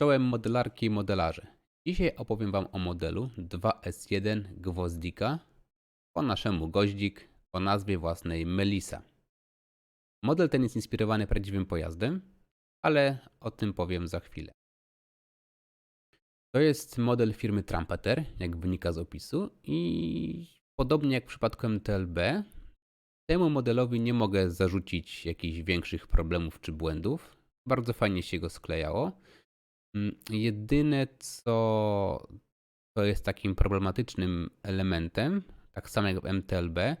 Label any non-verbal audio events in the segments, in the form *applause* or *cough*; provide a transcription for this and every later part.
Czołem modelarki i modelarze. Dzisiaj opowiem Wam o modelu 2S1 Gwozdika, po naszemu goździk o nazwie własnej Melisa. Model ten jest inspirowany prawdziwym pojazdem, ale o tym powiem za chwilę. To jest model firmy Trumpeter, jak wynika z opisu i podobnie jak w przypadku MTLB, temu modelowi nie mogę zarzucić jakichś większych problemów czy błędów. Bardzo fajnie się go sklejało. Mm, Jedyne, co, co jest takim problematycznym elementem, tak samo jak w MTLB,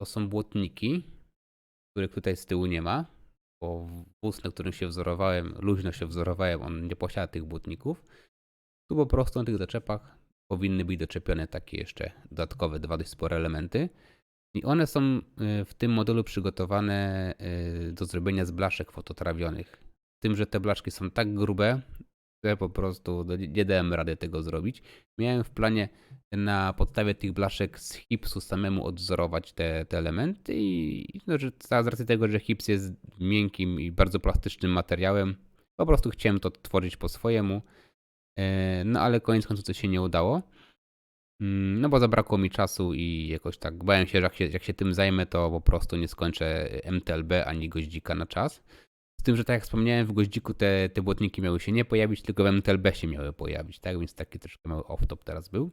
to są błotniki, których tutaj z tyłu nie ma, bo wóz, na którym się wzorowałem, luźno się wzorowałem, on nie posiada tych błotników. Tu po prostu na tych zaczepach powinny być doczepione takie jeszcze dodatkowe dwa dość spore elementy. I one są y, w tym modelu przygotowane y, do zrobienia z blaszek fototrawionych. Tym, że te blaszki są tak grube, że po prostu no, nie- dałem rady tego zrobić. Miałem w planie na podstawie tych blaszek z hipsu samemu odwzorować te, te elementy i no, że z racji tego, że hips jest miękkim i bardzo plastycznym materiałem, po prostu chciałem to tworzyć po swojemu. E, No ale koniec końców to się nie udało. Mm, No bo zabrakło mi czasu i jakoś tak bałem się, że jak się, jak się tym zajmę, to po prostu nie skończę MTLB ani goździka na czas. Z tym, że tak jak wspomniałem, w goździku te, te błotniki miały się nie pojawić, tylko w MTLB się miały pojawić, tak? Więc taki troszkę mały off-top teraz był.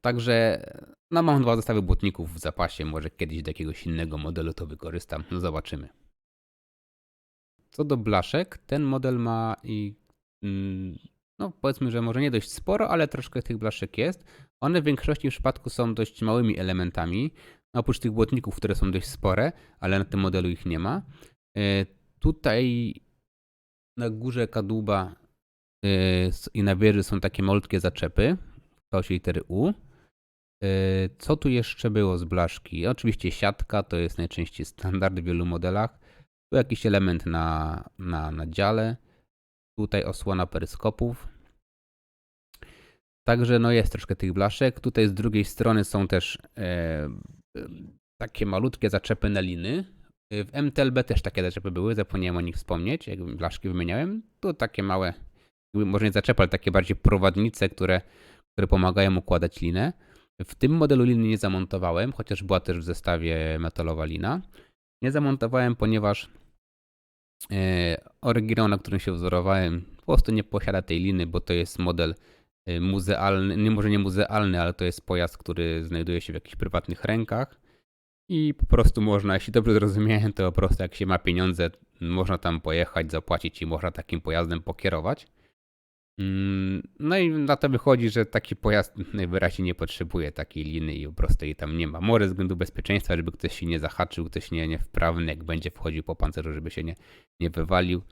Także no mam dwa zestawy błotników w zapasie, może kiedyś do jakiegoś innego modelu to wykorzystam, no zobaczymy. Co do blaszek, ten model ma i mm, no powiedzmy, że może nie dość sporo, ale troszkę tych blaszek jest. One w większości przypadku są dość małymi elementami, oprócz tych błotników, które są dość spore, ale na tym modelu ich nie ma. E, Tutaj na górze kadłuba e, i na wieży są takie malutkie zaczepy w kształcie litery U. E, Co tu jeszcze było z blaszki? Oczywiście siatka, to jest najczęściej standard w wielu modelach. Tu jakiś element na, na, na dziale. Tutaj osłona peryskopów. Także no jest troszkę tych blaszek. Tutaj z drugiej strony są też e, takie malutkie zaczepy na liny. E, W MTLB też takie zaczepy były, zapomniałem o nich wspomnieć, jak blaszki wymieniałem. Tu takie małe, może nie zaczepy, ale takie bardziej prowadnice, które, które pomagają układać linę. W tym modelu liny nie zamontowałem, chociaż była też w zestawie metalowa lina. Nie zamontowałem, ponieważ e, oryginał, na którym się wzorowałem, po prostu nie posiada tej liny, bo to jest model e, muzealny, nie może nie muzealny, ale to jest pojazd, który znajduje się w jakichś prywatnych rękach i po prostu można, jeśli dobrze zrozumiałem, to po prostu jak się ma pieniądze, można tam pojechać, zapłacić i można takim pojazdem pokierować. Mm, No i na to wychodzi, że taki pojazd najwyraźniej nie potrzebuje takiej liny i po prostu jej tam nie ma. Może ze względu bezpieczeństwa, żeby ktoś się nie zahaczył, ktoś nie, wprawny, jak będzie wchodził po pancerzu, żeby się nie, nie wywalił.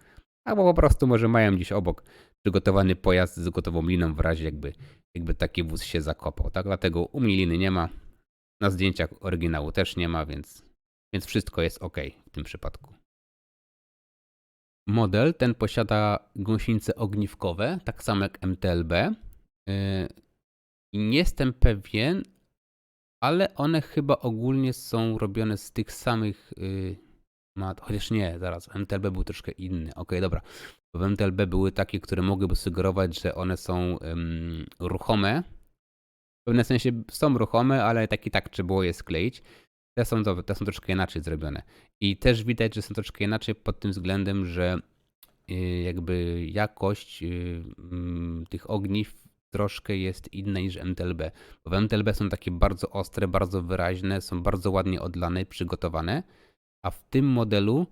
Albo po prostu może mają gdzieś obok przygotowany pojazd z gotową liną w razie jakby, jakby taki wóz się zakopał. Tak? Dlatego u mnie liny nie ma. Na zdjęciach oryginału też nie ma, więc, więc wszystko jest ok w tym przypadku. Model ten posiada gąsienice ogniwkowe, tak samo jak MTLB. I nie jestem pewien, ale one chyba ogólnie są robione z tych samych yy, mat. Chociaż nie, zaraz, MTLB był troszkę inny. Okej, dobra. W MTLB były takie, które mogłyby sugerować, że one są ym, ruchome. W pewnym sensie są ruchome, ale tak i tak trzeba było je skleić. Te są, te są troszkę inaczej zrobione. I też widać, że są troszkę inaczej pod tym względem, że y, jakby jakość y, mm, tych ogniw troszkę jest inna niż MTLB. Bo w MTLB są takie bardzo ostre, bardzo wyraźne, są bardzo ładnie odlane przygotowane, a w tym modelu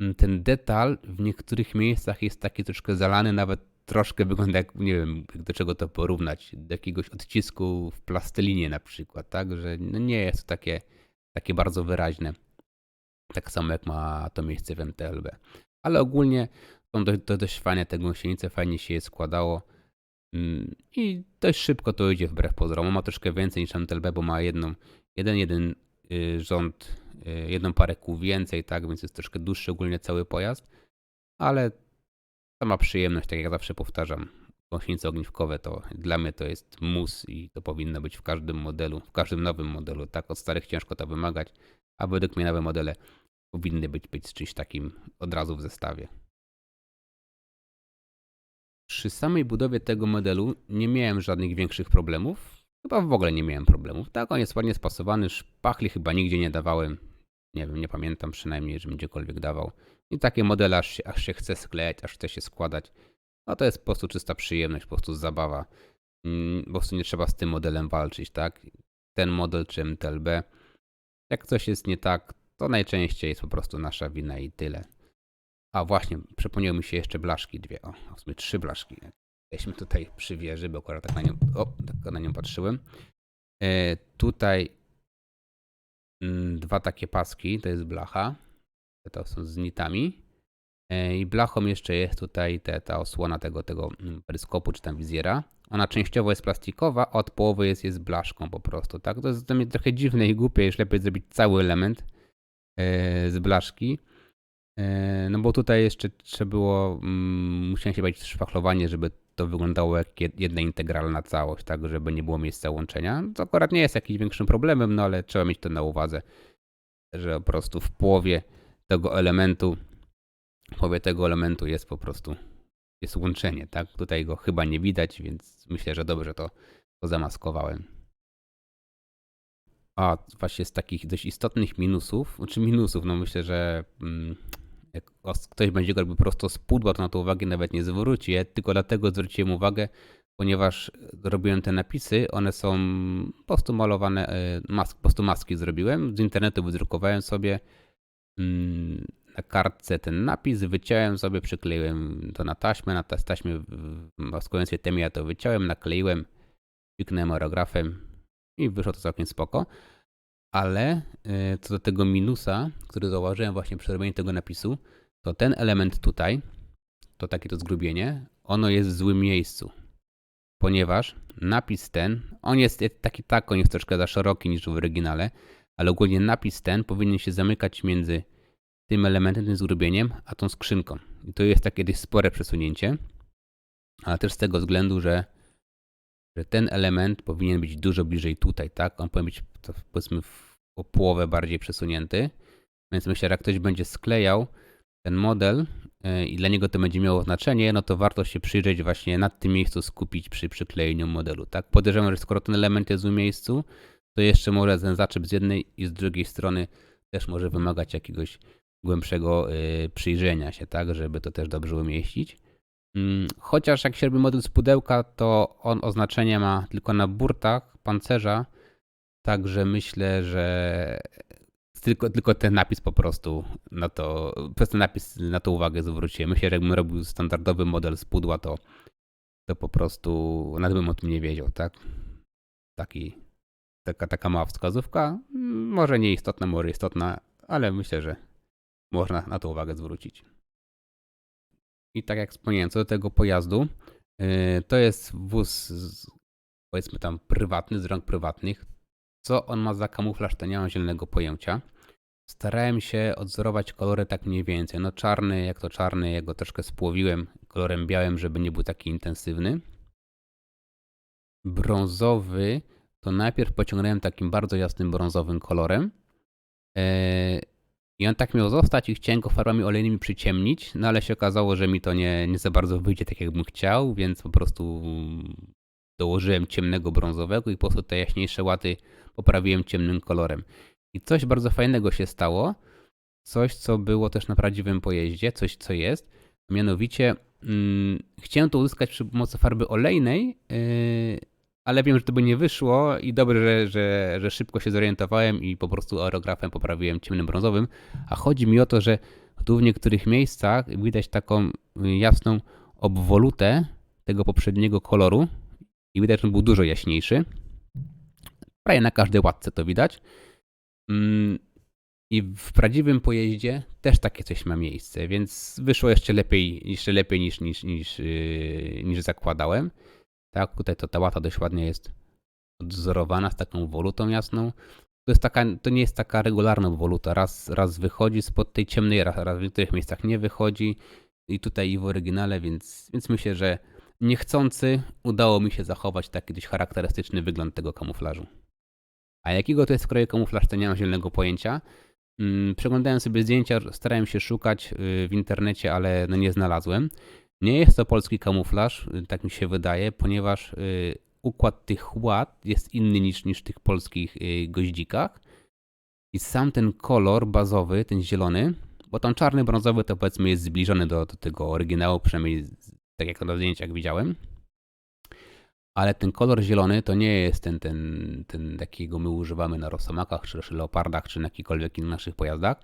mm, ten detal w niektórych miejscach jest taki troszkę zalany, nawet troszkę wygląda jak, nie wiem, do czego to porównać, do jakiegoś odcisku w plastelinie na przykład, tak, że no nie jest to takie, takie bardzo wyraźne. Tak samo jak ma to miejsce w MTLB. Ale ogólnie są dość, dość fajne te gąsienice, fajnie się je składało. Mm, I dość szybko to idzie wbrew pozorom. Ma troszkę więcej niż MTLB, bo ma jedną, jeden, jeden y, rząd, y, jedną parę kół więcej, tak, więc jest troszkę dłuższy ogólnie cały pojazd. Ale sama przyjemność, tak jak zawsze powtarzam, gąsienice ogniwkowe to dla mnie to jest mus i to powinno być w każdym modelu, w każdym nowym modelu. Tak, od starych ciężko to wymagać, a według mnie nowe modele powinny być, być z czymś takim od razu w zestawie. przy samej budowie tego modelu nie miałem żadnych większych problemów. Chyba w ogóle nie miałem problemów. Tak, on jest ładnie spasowany, szpachli chyba nigdzie nie dawałem. Nie wiem, nie pamiętam przynajmniej, żebym gdziekolwiek dawał. I takie modele aż się, aż się chce sklejać, aż chce się składać. No to jest po prostu czysta przyjemność, po prostu zabawa. Mm, Po prostu nie trzeba z tym modelem walczyć, tak? Ten model czy MTLB. Jak coś jest nie tak, to najczęściej jest po prostu nasza wina i tyle. A właśnie, przypomniały mi się jeszcze blaszki dwie. O, w sumie trzy blaszki. Jesteśmy tutaj przy wieży, bo akurat tak na nią, o, tak na nią patrzyłem. E, tutaj dwa takie paski, to jest blacha. To są z nitami. E, I blachą jeszcze jest tutaj te, ta osłona tego, tego mm, peryskopu czy tam wizjera. Ona częściowo jest plastikowa, a od połowy jest, jest blaszką po prostu, tak? To jest dla mnie trochę dziwne i głupie, już lepiej zrobić cały element e, z blaszki. E, No bo tutaj jeszcze trzeba było, mm, musiałem się bawić w szwachlowanie, żeby to wyglądało jak jed- jedna integralna całość, tak, żeby nie było miejsca łączenia. To akurat nie jest jakimś większym problemem, no ale trzeba mieć to na uwadze, że po prostu w połowie tego elementu, w połowie tego elementu jest po prostu, jest łączenie, tak. Tutaj go chyba nie widać, więc myślę, że dobrze to, to zamaskowałem. A właśnie z takich dość istotnych minusów, czy minusów, no myślę, że mm, jak ktoś będzie go robił prosto z pudła, to na to uwagi nawet nie zwróci. Tylko dlatego zwróciłem uwagę, ponieważ robiłem te napisy, one są po prostu malowane, e, po prostu maski zrobiłem, z internetu wydrukowałem sobie mm, na kartce ten napis, wyciąłem sobie, przykleiłem to na taśmę, na ta- taśmie w- maskując się tym ja to wyciąłem, nakleiłem, piknąłem aerografem i wyszło to całkiem spoko. Ale y, co do tego minusa, który zauważyłem właśnie przy robieniu tego napisu, to ten element tutaj, to takie to zgrubienie, ono jest w złym miejscu. Ponieważ napis ten, on jest taki tak, on jest troszkę za szeroki niż w oryginale, ale ogólnie napis ten powinien się zamykać między tym elementem, tym zgrubieniem, a tą skrzynką. I to jest takie dość spore przesunięcie, ale też z tego względu, że że ten element powinien być dużo bliżej tutaj, tak? On powinien być to powiedzmy o połowę bardziej przesunięty. Więc myślę, że jak ktoś będzie sklejał ten model yy, i dla niego to będzie miało znaczenie, no to warto się przyjrzeć właśnie nad tym miejscu skupić przy przyklejeniu modelu, tak? Podejrzewam, że skoro ten element jest w miejscu, to jeszcze może ten zaczep z jednej i z drugiej strony też może wymagać jakiegoś głębszego yy, przyjrzenia się, tak? Żeby to też dobrze umieścić. Mm, Chociaż jak się robi model z pudełka, to on oznaczenie ma tylko na burtach pancerza, także myślę, że tylko, tylko ten napis po prostu na to, przez ten napis na to uwagę zwróciłem. Myślę, że jakbym robił standardowy model z pudła, to, to po prostu nawet bym o tym nie wiedział, tak? Taki, taka, taka mała wskazówka, może nieistotna, może istotna, ale myślę, że można na to uwagę zwrócić. I tak jak wspomniałem, co do tego pojazdu, yy, to jest wóz, powiedzmy tam prywatny, z rąk prywatnych. Co on ma za kamuflaż, to nie mam zielonego pojęcia. Starałem się odzorować kolory tak mniej więcej. No czarny, jak to czarny, ja go troszkę spłowiłem kolorem białym, żeby nie był taki intensywny. Brązowy to najpierw pociągnąłem takim bardzo jasnym brązowym kolorem. Yy, i on tak miał zostać i chciałem go farbami olejnymi przyciemnić, no ale się okazało, że mi to nie, nie za bardzo wyjdzie tak, jakbym chciał, więc po prostu dołożyłem ciemnego brązowego i po prostu te jaśniejsze łaty poprawiłem ciemnym kolorem. I coś bardzo fajnego się stało, coś co było też na prawdziwym pojeździe, coś co jest, mianowicie mm, chciałem to uzyskać przy pomocy farby olejnej, yy, ale wiem, że to by nie wyszło i dobrze, że, że, że szybko się zorientowałem i po prostu aerografem poprawiłem ciemnym brązowym. A chodzi mi o to, że tu w niektórych miejscach widać taką y, jasną obwolutę tego poprzedniego koloru i widać, że on był dużo jaśniejszy. Prawie na każdej łatce to widać. Mm, I w prawdziwym pojeździe też takie coś ma miejsce, więc wyszło jeszcze lepiej, jeszcze lepiej niż, niż, niż, yy, niż zakładałem. Tak, tutaj to ta łata dość ładnie jest odzorowana z taką wolutą jasną. To, jest taka, to nie jest taka regularna woluta. Raz, raz wychodzi spod tej ciemnej, raz, raz w niektórych miejscach nie wychodzi. I tutaj i w oryginale, więc, więc myślę, że niechcący udało mi się zachować taki dość charakterystyczny wygląd tego kamuflażu. A jakiego to jest kroju kamuflaż, to nie mam zielonego pojęcia. Mm, Przeglądałem sobie zdjęcia, starałem się szukać y, w internecie, ale no nie znalazłem. Nie jest to polski kamuflaż, y, tak mi się wydaje, ponieważ y, układ tych ład jest inny niż, niż w tych polskich goździkach. I sam ten kolor bazowy, ten zielony, bo tam czarny, brązowy to powiedzmy jest zbliżony do, do tego oryginału, przynajmniej tak jak na zdjęciach widziałem. Ale ten kolor zielony to nie jest ten, ten, ten jakiego my używamy na Rosomakach, czy Leopardach, czy na jakikolwiek innych naszych pojazdach.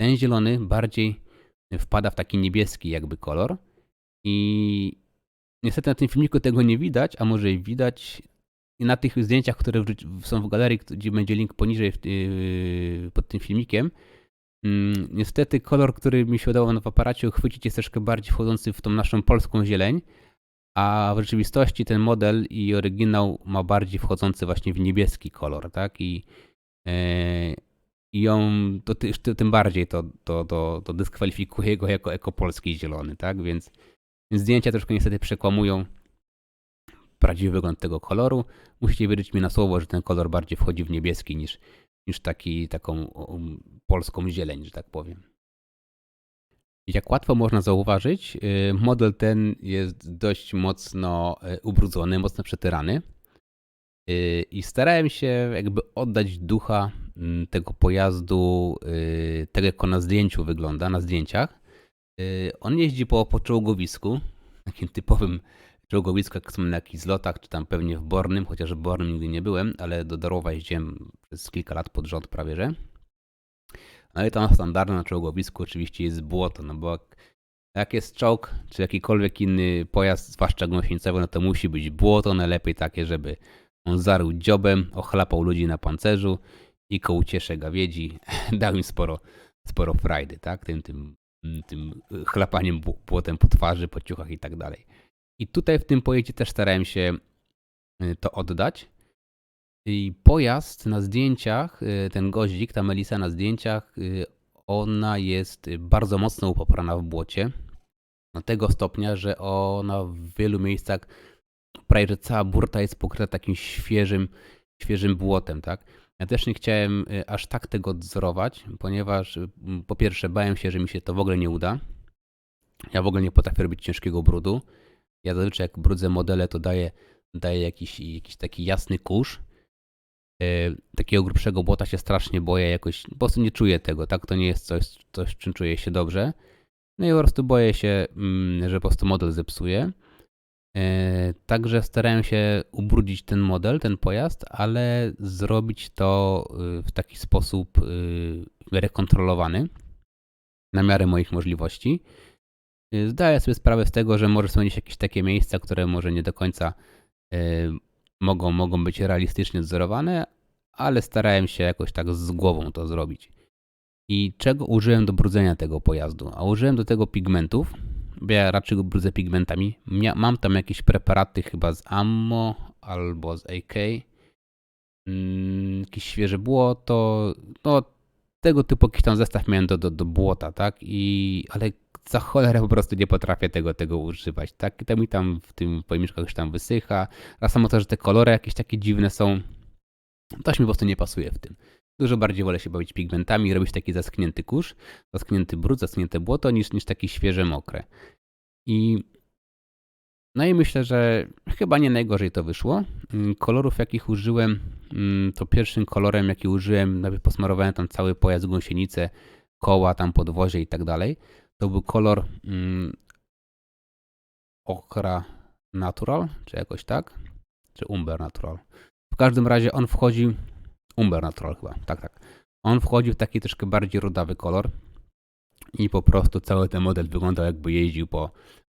Ten zielony bardziej wpada w taki niebieski jakby kolor. I niestety na tym filmiku tego nie widać, a może i widać. Na tych zdjęciach, które są w galerii, gdzie będzie link poniżej yy, pod tym filmikiem, mm, niestety kolor, który mi się udało w aparacie uchwycić jest troszkę bardziej wchodzący w tą naszą polską zieleń, a w rzeczywistości ten model i oryginał ma bardziej wchodzący właśnie w niebieski kolor, tak? I, e, i ją to, ty- ty- tym bardziej to, to, to, to dyskwalifikuje go jako ekopolski zielony, tak? Więc, więc zdjęcia troszkę niestety przekłamują prawdziwy wygląd tego koloru. Musicie wierzyć mi na słowo, że ten kolor bardziej wchodzi w niebieski niż, niż taki, taką polską zieleń, że tak powiem. Jak łatwo można zauważyć, y, model ten jest dość mocno y, ubrudzony, mocno przetyrany. Y, I starałem się jakby oddać ducha mm, tego pojazdu, tego jak on na zdjęciu wygląda, na zdjęciach. On jeździ po, po czołgowisku, *laughs* takim typowym czołgowisku, jak są na jakichś zlotach, czy tam pewnie w Bornym, chociaż w Bornym nigdy nie byłem, ale do Dorowa jeździłem przez kilka lat pod rząd prawie, że. No i tam standardem na czołgowisku oczywiście jest błoto, no bo jak, jest czołg, czy jakikolwiek inny pojazd, zwłaszcza gąsienicowy, no to musi być błoto, najlepiej takie, żeby on zarył dziobem, ochlapał ludzi na pancerzu i koło ciesze gawiedzi, *laughs* dał im sporo, sporo frajdy, tak, tym, tym, tym chlapaniem bł- błotem po twarzy, po ciuchach i tak dalej. I tutaj w tym pojeździe też starałem się y, to oddać. I pojazd na zdjęciach, y, ten goździk, ta Melisa na zdjęciach, y, ona jest bardzo mocno upoprana w błocie. Do tego stopnia, że ona w wielu miejscach, prawie że cała burta jest pokryta takim świeżym, świeżym błotem, tak? Ja też nie chciałem y, aż tak tego odzorować, ponieważ po pierwsze bałem się, że mi się to w ogóle nie uda. Ja w ogóle nie potrafię robić ciężkiego brudu. Ja zazwyczaj jak brudzę modele, to daję, daję jakiś, jakiś taki jasny kurz. E, takiego grubszego błota się strasznie boję, jakoś po prostu nie czuję tego, tak? To nie jest coś, coś czym czuję się dobrze. No i po prostu boję się, mm, że po prostu model zepsuje. E, Także starałem się ubrudzić ten model, ten pojazd, ale zrobić to y, w taki sposób y, w miarę kontrolowany, na miarę moich możliwości. Y, Zdaję sobie sprawę z tego, że może są jakieś takie miejsca, które może nie do końca y, mogą, mogą być realistycznie odzorowane, ale starałem się jakoś tak z głową to zrobić. I czego użyłem do brudzenia tego pojazdu? A użyłem do tego pigmentów, bo ja raczej go brudzę pigmentami. Mia- mam tam jakieś preparaty chyba z Ammo albo z AK. Mm, jakieś świeże błoto. No, tego typu jakiś tam zestaw miałem do, do, do błota, tak? I, ale za cholerę po prostu nie potrafię tego, tego używać, tak? I to mi tam w tym pojemniczkach już tam wysycha. A samo to, że te kolory jakieś takie dziwne są, coś mi po prostu nie pasuje w tym. Dużo bardziej wolę się bawić pigmentami, robić taki zaschnięty kurz, zaschnięty brud, zaschnięte błoto, niż, niż taki świeże, mokre. I no i myślę, że chyba nie najgorzej to wyszło. Mm, Kolorów, jakich użyłem, mm, to pierwszym kolorem, jaki użyłem, nawet posmarowałem tam cały pojazd, gąsienicę, koła, tam podwozie i tak dalej. To był kolor mm, Okra Natural, czy jakoś tak? Czy Umber Natural. W każdym razie on wchodzi, Umber Natural chyba, tak, tak. On wchodził w taki troszkę bardziej rudawy kolor i po prostu cały ten model wyglądał jakby jeździł po,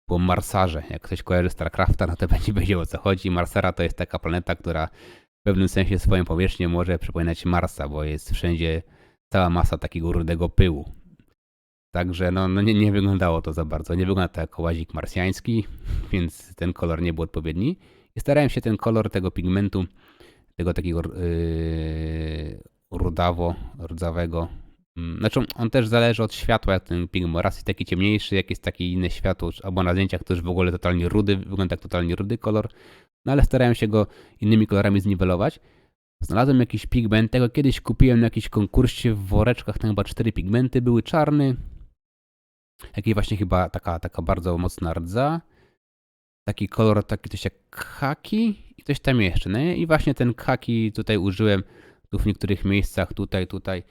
po Marsarze. Jak ktoś kojarzy StarCrafta, no to *laughs* będzie wiedział o co chodzi. Marsara to jest taka planeta, która w pewnym sensie swoją powierzchnią może przypominać Marsa, bo jest wszędzie cała masa takiego rudego pyłu. Także no, no nie, nie wyglądało to za bardzo. Nie wygląda to jako łazik marsjański, *laughs* więc ten kolor nie był odpowiedni. I starałem się ten kolor tego pigmentu, tego takiego yy, rudawo, rdzawego, mm, znaczy on też zależy od światła, jak ten pigment raz jest taki ciemniejszy, jak jest takie inne światło, albo na zdjęciach już w ogóle totalnie rudy, wygląda jak totalnie rudy kolor, no ale starałem się go innymi kolorami zniwelować. Znalazłem jakiś pigment, tego kiedyś kupiłem na jakimś konkursie w woreczkach, tam chyba cztery pigmenty, były czarny, Jakiej właśnie chyba taka, taka bardzo mocna rdza. Taki kolor, taki coś jak khaki i coś tam jeszcze. No i właśnie ten khaki tutaj użyłem tu w niektórych miejscach, tutaj, tutaj.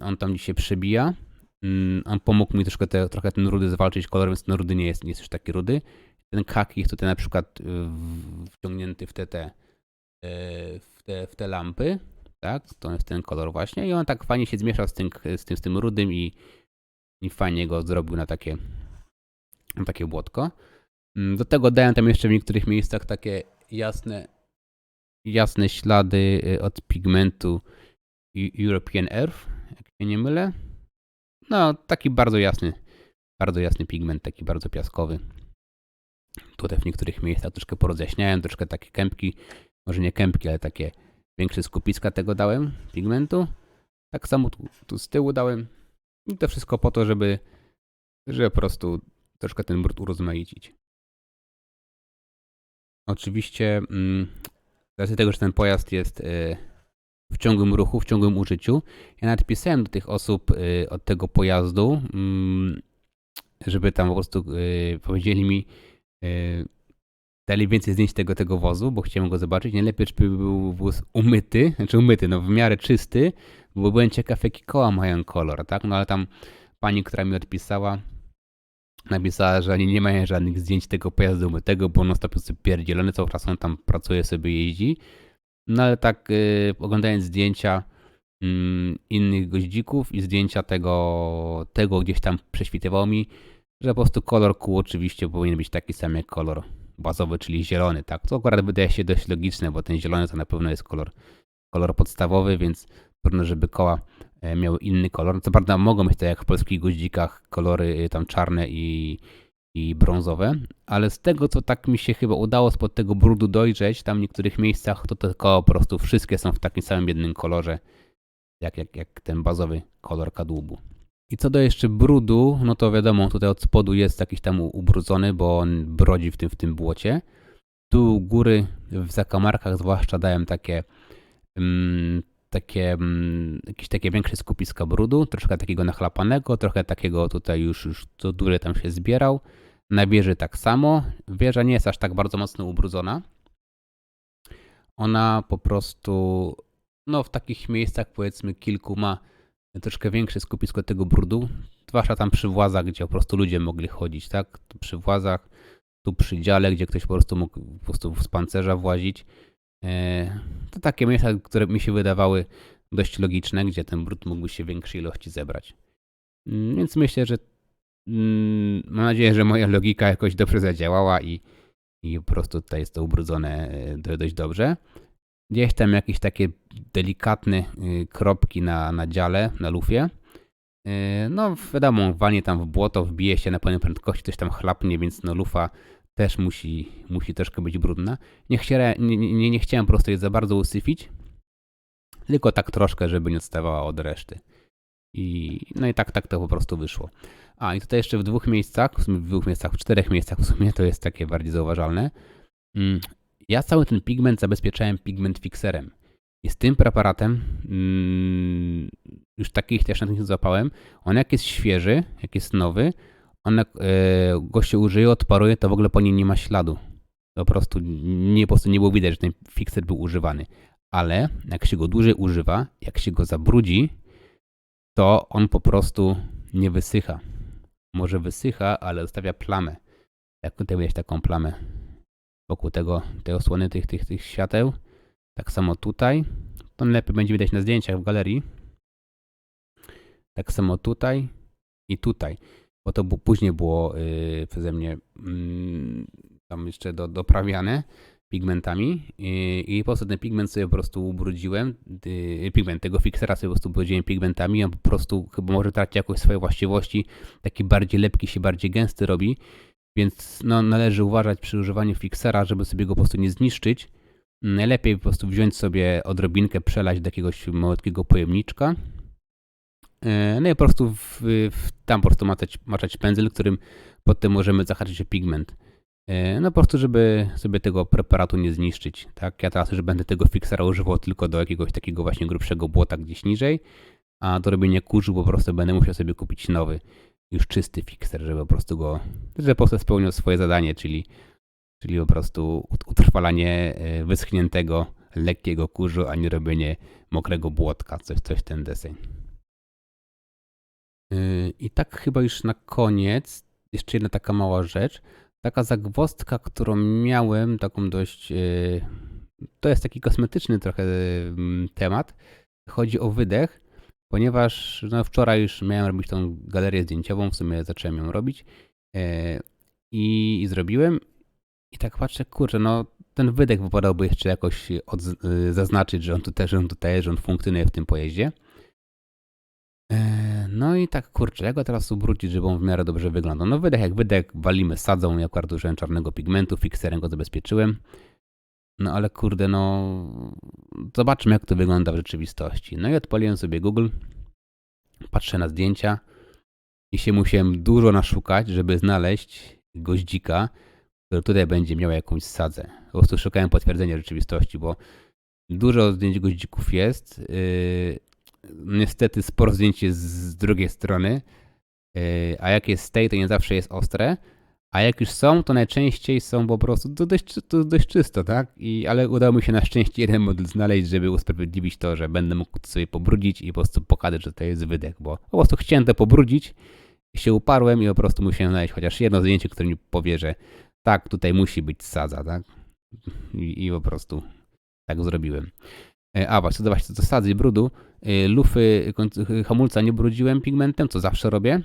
On tam dzisiaj przebija. Mm, On pomógł mi troszkę te, trochę ten rudy zwalczyć kolor, więc ten rudy nie jest, nie jest już taki rudy. Ten khaki jest tutaj na przykład y, wciągnięty w te, te, y, w te, w te lampy, tak? To jest ten kolor właśnie i on tak fajnie się zmieszał z tym, z tym, z tym rudym i, i fajnie go zrobił na takie, na takie błotko. Mm, Do tego dałem tam jeszcze w niektórych miejscach takie jasne, jasne ślady y, od pigmentu Eu- European Earth, jak się nie mylę. No, taki bardzo jasny, bardzo jasny pigment, taki bardzo piaskowy. Tutaj w niektórych miejscach troszkę porozjaśniałem, troszkę takie kępki, może nie kępki, ale takie większe skupiska tego dałem, pigmentu. Tak samo tu, tu z tyłu dałem. I to wszystko po to, żeby, żeby po prostu troszkę ten brud urozmaicić. Oczywiście mm, z racji tego, że ten pojazd jest y, w ciągłym ruchu, w ciągłym użyciu, ja nawet pisałem do tych osób y, od tego pojazdu, mm, żeby tam po prostu y, powiedzieli mi, y, dali więcej zdjęć tego, tego wozu, bo chciałem go zobaczyć. Najlepiej, żeby był wóz umyty, znaczy umyty, no w miarę czysty, bo byłem ciekaw, jaki koła mają kolor, tak? No ale tam pani, która mi odpisała, napisała, że oni nie mają żadnych zdjęć tego pojazdu umytego, bo on stop jest pierdzielony, cały czas on tam pracuje, sobie jeździ. No ale tak y, oglądając zdjęcia mm, innych goździków i zdjęcia tego, tego gdzieś tam prześwitywało mi, że po prostu kolor kół oczywiście powinien być taki sam jak kolor bazowy, czyli zielony, tak? To akurat wydaje się dość logiczne, bo ten zielony to na pewno jest kolor, kolor podstawowy, więc trudno, żeby koła e, miały inny kolor. Co prawda mogą być tak jak w polskich goździkach kolory y, tam czarne i, i brązowe, ale z tego co tak mi się chyba udało spod tego brudu dojrzeć, tam w niektórych miejscach to te koła po prostu wszystkie są w takim samym jednym kolorze, jak, jak, jak ten bazowy kolor kadłubu. I co do jeszcze brudu, no to wiadomo, tutaj od spodu jest jakiś tam ubrudzony, bo on brodzi w tym, w tym błocie. Tu góry w zakamarkach zwłaszcza dałem takie mm, takie mm, jakieś takie większe skupiska brudu, troszkę takiego nachlapanego, trochę takiego tutaj już, już to dury tam się zbierał. Na wieży tak samo. Wieża nie jest aż tak bardzo mocno ubrudzona. Ona po prostu, no w takich miejscach powiedzmy kilku ma troszkę większe skupisko tego brudu, zwłaszcza tam przy włazach, gdzie po prostu ludzie mogli chodzić, tak? Tu przy włazach, tu przy dziale, gdzie ktoś po prostu mógł po prostu z pancerza włazić. E, To takie miejsca, które mi się wydawały dość logiczne, gdzie ten brud mógłby się w większej ilości zebrać. Mm, Więc myślę, że mm, mam nadzieję, że moja logika jakoś dobrze zadziałała i, i po prostu tutaj jest to ubrudzone e, do- dość dobrze. Gdzieś tam jakieś takie delikatne y, kropki na, na dziale, na lufie. Y, No wiadomo, walnie tam w błoto, wbije się na pełnej prędkości, coś tam chlapnie, więc no lufa też musi, musi troszkę być brudna. Nie, chciałem, nie, nie, nie chciałem po prostu jej za bardzo usyfić, tylko tak troszkę, żeby nie odstawała od reszty. I, no i tak, tak to po prostu wyszło. A i tutaj jeszcze w dwóch miejscach, w sumie w dwóch miejscach, w czterech miejscach w sumie to jest takie bardziej zauważalne. Mm, Ja cały ten pigment zabezpieczałem pigment fixerem. I z tym preparatem, mm, już takich też na tym złapałem, on jak jest świeży, jak jest nowy, on jak e, go się użyje, odparuje, to w ogóle po nim nie ma śladu. Po prostu nie, po prostu nie było widać, że ten fixer był używany. Ale jak się go dłużej używa, jak się go zabrudzi, to on po prostu nie wysycha. Może wysycha, ale zostawia plamę. Jak tutaj widać taką plamę wokół tego, tej osłony tych, tych, tych świateł. Tak samo tutaj. To lepiej będzie widać na zdjęciach w galerii. Tak samo tutaj i tutaj. Bo to później było yy, przeze mnie mm, tam jeszcze do, doprawiane pigmentami i, i po prostu ten pigment sobie po prostu ubrudziłem, yy, pigment tego fixera sobie po prostu ubrudziłem pigmentami, on po prostu chyba może traci jakoś swoje właściwości, taki bardziej lepki się, bardziej gęsty robi, więc no, należy uważać przy używaniu fixera, żeby sobie go po prostu nie zniszczyć. Najlepiej po prostu wziąć sobie odrobinkę, przelać do jakiegoś malutkiego pojemniczka. E, No i po prostu w, w, tam po prostu maczać, maczać pędzel, którym potem możemy zahaczyć o pigment. E, No po prostu, żeby sobie tego preparatu nie zniszczyć. Tak, ja teraz już będę tego fixera używał tylko do jakiegoś takiego właśnie grubszego błota gdzieś niżej, a do robienia kurzu po prostu będę musiał sobie kupić nowy. już czysty fixer, żeby po prostu go, żeby po prostu spełnił swoje zadanie, czyli, czyli po prostu ut- utrwalanie e, wyschniętego, lekkiego kurzu, a nie robienie mokrego błotka, coś, coś ten deseń. Yy, I tak chyba już na koniec, jeszcze jedna taka mała rzecz. Taka zagwozdka, którą miałem, taką dość. yy, To jest taki kosmetyczny trochę mm, temat. Chodzi o wydech, ponieważ no, wczoraj już miałem robić tą galerię zdjęciową, w sumie zacząłem ją robić i, i zrobiłem. I tak patrzę, kurczę, no ten wydech wypadałoby jeszcze jakoś od, zaznaczyć, że on tutaj, że on tutaj, że on funkcjonuje w tym pojeździe. E, No i tak, kurczę, jak go teraz ubrudzić, żeby on w miarę dobrze wyglądał? No wydech jak wydech, walimy sadzą, ja akurat użyłem czarnego pigmentu, fikserem go zabezpieczyłem. No ale kurde, no zobaczmy jak to wygląda w rzeczywistości. No i odpaliłem sobie Google, patrzę na zdjęcia i się musiałem dużo naszukać, żeby znaleźć goździka, który tutaj będzie miał jakąś sadzę. Po prostu szukałem potwierdzenia rzeczywistości, bo dużo zdjęć goździków jest. Yy, niestety sporo zdjęć jest z drugiej strony, yy, a jak jest z tej, to nie zawsze jest ostre, a jak już są, to najczęściej są po prostu to dość, to dość czysto, tak? I, ale udało mi się na szczęście jeden model znaleźć, żeby usprawiedliwić to, że będę mógł sobie pobrudzić i po prostu pokazać, że to jest wydech, bo po prostu chciałem to pobrudzić, się uparłem i po prostu musiałem znaleźć chociaż jedno zdjęcie, które mi powie, że tak, tutaj musi być sadza, tak? I, i po prostu tak zrobiłem. E, A, właśnie, co do sadzy i brudu. Y, Lufy końc- hamulca nie brudziłem pigmentem, co zawsze robię.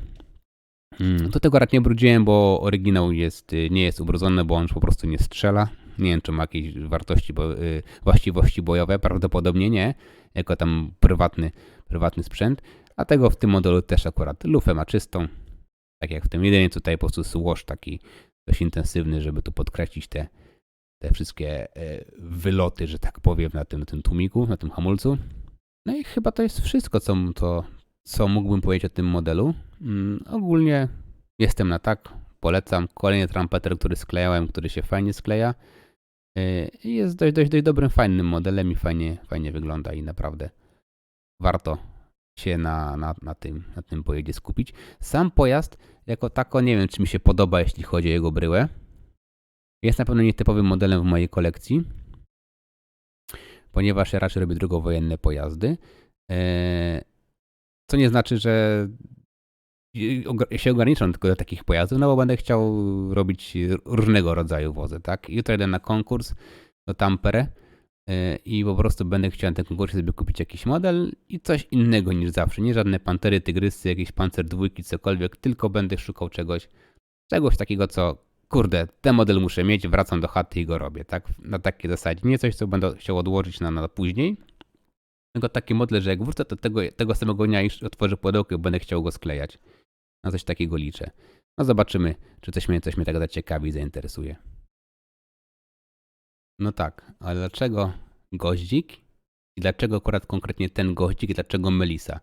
Mm, Do tego akurat nie brudziłem, bo oryginał jest, y, nie jest ubrudzony, bo on po prostu nie strzela. Nie wiem, czy ma jakieś wartości, bo, y, właściwości bojowe. Prawdopodobnie nie, jako tam prywatny, prywatny sprzęt. A tego w tym modelu też akurat lufę ma czystą. Tak jak w tym jedynie tutaj po prostu słoż taki dość intensywny, żeby tu podkreślić te, te wszystkie e, wyloty, że tak powiem, na tym, tym tłumiku, na tym hamulcu. No i chyba to jest wszystko, co, to, co mógłbym powiedzieć o tym modelu. Mm, ogólnie jestem na tak, polecam. Kolejny trampeter, który sklejałem, który się fajnie skleja. I Jest dość, dość, dość dobrym, fajnym modelem i fajnie, fajnie wygląda i naprawdę warto się na, na, na, tym, na tym pojeździe skupić. Sam pojazd jako tako nie wiem, czy mi się podoba, jeśli chodzi o jego bryłę. Jest na pewno nietypowym modelem w mojej kolekcji, ponieważ ja raczej robię drugowojenne pojazdy. Eee, Co nie znaczy, że się ograniczam tylko do takich pojazdów, no bo będę chciał robić różnego rodzaju wozy, tak? Jutro idę na konkurs do Tampere e, i po prostu będę chciał na tym konkursie sobie kupić jakiś model i coś innego niż zawsze. Nie żadne pantery, tygrysy, jakieś pancer dwójki, cokolwiek, tylko będę szukał czegoś, czegoś takiego, co kurde, ten model muszę mieć, wracam do chaty i go robię, tak? Na takiej zasadzie. Nie coś, co będę chciał odłożyć na, na później, tylko taki model, że jak wrócę, to tego, tego samego dnia już otworzę pudełko i będę chciał go sklejać. Na coś takiego liczę. No zobaczymy, czy coś mnie, coś mnie tak zaciekawi i zainteresuje. No tak, ale dlaczego goździk? I dlaczego akurat konkretnie ten goździk i dlaczego Melisa?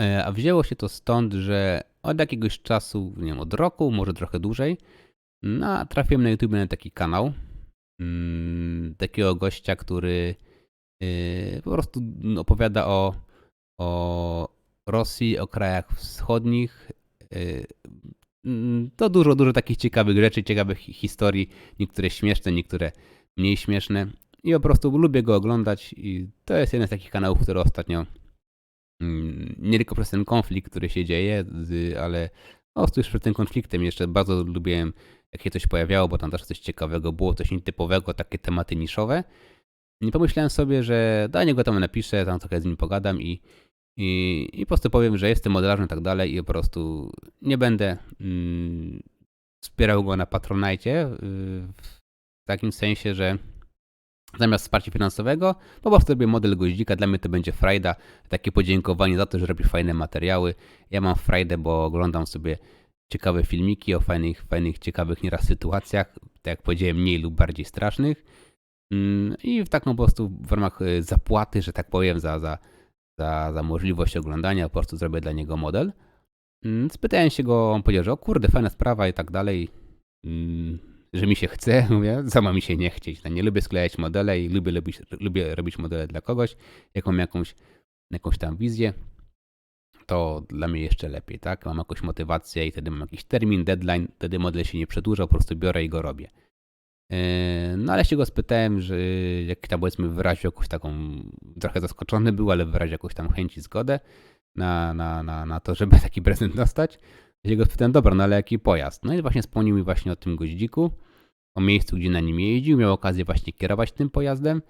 E, A wzięło się to stąd, że od jakiegoś czasu, nie wiem, od roku, może trochę dłużej, no, trafiłem na YouTube na taki kanał mm, takiego gościa, który yy, po prostu opowiada o, o Rosji, o krajach wschodnich. Yy, mm, To dużo, dużo takich ciekawych rzeczy, ciekawych hi- historii, niektóre śmieszne, niektóre mniej śmieszne. I po prostu lubię go oglądać i to jest jeden z takich kanałów, który ostatnio mm, nie tylko przez ten konflikt, który się dzieje, ale prostu już przed tym konfliktem jeszcze bardzo lubiłem, jak się coś pojawiało, bo tam też coś ciekawego było, coś nietypowego, takie tematy niszowe. I pomyślałem sobie, że do niego tam napiszę, tam trochę z nim pogadam i, i, i po prostu powiem, że jestem modelarzem i tak dalej i po prostu nie będę mm, wspierał go na Patronite y, w takim sensie, że zamiast wsparcia finansowego, po prostu robię model goździka, dla mnie to będzie frajda, takie podziękowanie za to, że robi fajne materiały. Ja mam frajdę, bo oglądam sobie ciekawe filmiki o fajnych, fajnych, ciekawych nieraz sytuacjach, tak jak powiedziałem, mniej lub bardziej strasznych. Mm, I w taką po prostu w ramach y, zapłaty, że tak powiem, za, za, za, za możliwość oglądania, po prostu zrobię dla niego model. Mm, Spytałem się go, on powiedział, że o kurde, fajna sprawa i tak dalej, mm, że mi się chce, *laughs* mówię, sama mi się nie chcieć. No, nie lubię sklejać modele i lubię, lubić, lubię robić modele dla kogoś, jak mam jakąś, jakąś tam wizję. To dla mnie jeszcze lepiej, tak? Mam jakąś motywację i wtedy mam jakiś termin, deadline, wtedy model się nie przedłuża, po prostu biorę i go robię. Yy, No ale się go spytałem, że jak tam powiedzmy wyraził jakąś taką, trochę zaskoczony był, ale wyraził jakąś tam chęć i zgodę na, na, na, na to, żeby taki prezent dostać. Ja się go spytałem, dobra, no ale jaki pojazd? No i właśnie wspomniał mi właśnie o tym goździku, o miejscu, gdzie na nim jeździł, miał okazję właśnie kierować tym pojazdem.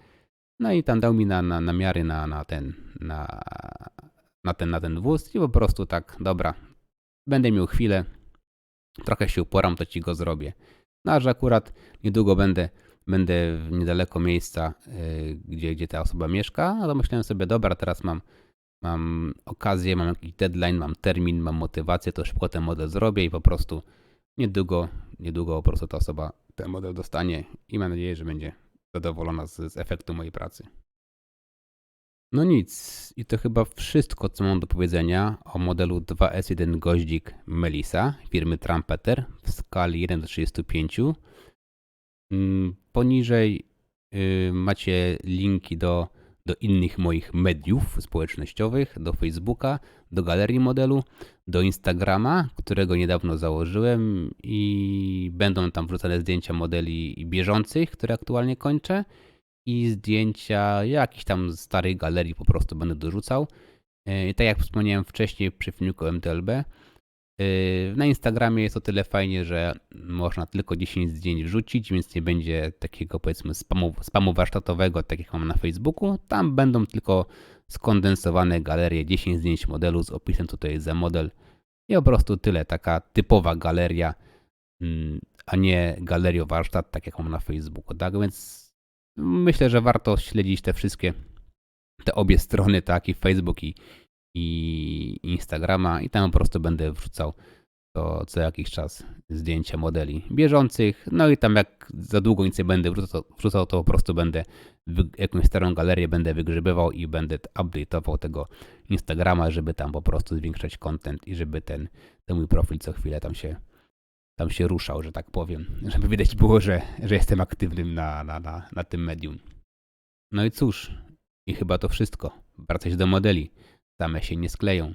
No i tam dał mi na, na, namiary na, na ten, na, na ten, na ten wóz i po prostu tak, dobra, będę miał chwilę, trochę się uporam, to ci go zrobię. No a że akurat niedługo będę, będę w niedaleko miejsca, yy, gdzie, gdzie ta osoba mieszka, no to myślałem sobie, dobra, teraz mam, mam okazję, mam jakiś deadline, mam termin, mam motywację, to szybko ten model zrobię i po prostu niedługo, niedługo po prostu ta osoba ten model dostanie i mam nadzieję, że będzie zadowolona z, z efektu mojej pracy. No nic, i to chyba wszystko, co mam do powiedzenia o modelu 2S1 goździk Melissa firmy Trumpeter w skali 1 do 35. Mm, Poniżej y, macie linki do, do innych moich mediów społecznościowych, do Facebooka, do galerii modelu, do Instagrama, którego niedawno założyłem i będą tam wrzucane zdjęcia modeli bieżących, które aktualnie kończę i zdjęcia jakichś tam starych galerii po prostu będę dorzucał. Yy, Tak jak wspomniałem wcześniej przy filmiku MTLB, yy, na Instagramie jest o tyle fajnie, że można tylko 10 zdjęć wrzucić, więc nie będzie takiego powiedzmy spamu, spamu warsztatowego, tak jak mam na Facebooku. Tam będą tylko skondensowane galerie 10 zdjęć modelu z opisem jest za model i po prostu tyle, taka typowa galeria, mm, a nie galerio warsztat, tak jak mam na Facebooku, tak? Więc myślę, że warto śledzić te wszystkie, te obie strony, tak, i Facebook i, i Instagrama i tam po prostu będę wrzucał to co jakiś czas zdjęcia modeli bieżących, no i tam jak za długo nic nie będę wrzucał, wrzucał to po prostu będę jakąś starą galerię będę wygrzebywał i będę update'ował tego Instagrama, żeby tam po prostu zwiększać content i żeby ten, ten mój profil co chwilę tam się tam się ruszał, że tak powiem, żeby widać było, że, że jestem aktywnym na, na, na, na tym medium. No i cóż, i chyba to wszystko. Wracać do modeli. Same się nie skleją.